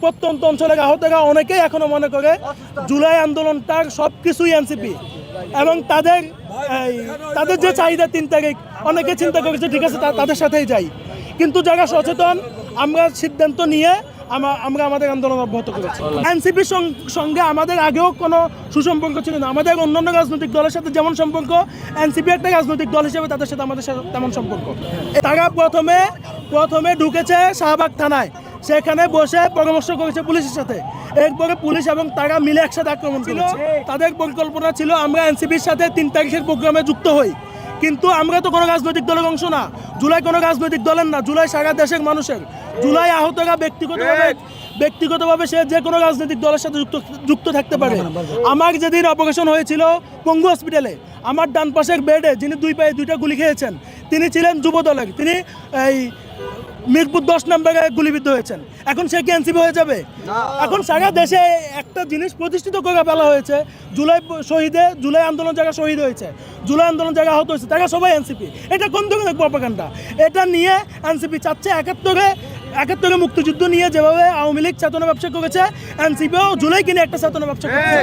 প্রত্যন্ত অঞ্চলের আহতরা অনেকেই এখনও মনে করে জুলাই আন্দোলনটার সব কিছুই এনসিপি। এবং তাদের তাদের যে চাহিদা তিন তারিখ, অনেকে চিন্তা করেছে ঠিক আছে তাদের সাথেই যাই। কিন্তু যারা সচেতন, আমরা সিদ্ধান্ত নিয়ে আমা- আমরা আমাদের আন্দোলন অব্যাহত করেছি। এনসিপির সঙ্গে আমাদের আগেও কোনো সুসম্পর্ক ছিল না। আমাদের অন্যান্য রাজনৈতিক দলের সাথে যেমন সম্পর্ক, এনসিপি একটা রাজনৈতিক দল হিসেবে তাদের সাথে আমাদের সাথে তেমন সম্পর্ক। তারা প্রথমে প্রথমে ঢুকেছে শাহবাগ থানায়। সেখানে বসে পরামর্শ করেছে পুলিশের সাথে। এরপরে পুলিশ এবং তারা মিলে একসাথে আক্রমণ ছিল? তাদের পরিকল্পনা ছিল আমরা এনসিপির সাথে তিন তারিখের প্রোগ্রামে যুক্ত হই। কিন্তু আমরা তো কোনো রাজনৈতিক দলের অংশ না। জুলাই কোনো রাজনৈতিক দলের না জুলাই সারা দেশের মানুষের। জুলাই আহতরা ব্যক্তিগতভাবে ব্যক্তিগতভাবে সে যে কোনো রাজনৈতিক দলের সাথে যুক্ত যুক্ত থাকতে পারে। আমার যেদিন অপারেশন হয়েছিল পঙ্গু হসপিটালে আমার ডান পাশের বেডে যিনি দুই পায়ে দুইটা গুলি খেয়েছেন তিনি ছিলেন যুব দলের তিনি এই মিরপুর দশ নম্বরে গুলিবিদ্ধ হয়েছেন। এখন সে কি এনসিপি হয়ে যাবে? এখন সারা দেশে একটা জিনিস প্রতিষ্ঠিত করে ফেলা হয়েছে জুলাই শহীদে জুলাই আন্দোলন যারা শহীদ হয়েছে জুলাই আন্দোলন যারা আহত হয়েছে তারা সবাই এনসিপি। এটা কোন ধরনের প্রপাকাণ্ডা এটা নিয়ে এনসিপি চাচ্ছে একাত্তরে একাত্তরে মুক্তিযুদ্ধ নিয়ে যেভাবে আওয়ামী লীগ চেতনা ব্যবসা করেছে এনসিপিও জুলাই কিনে একটা চেতনা ব্যবসা করছে।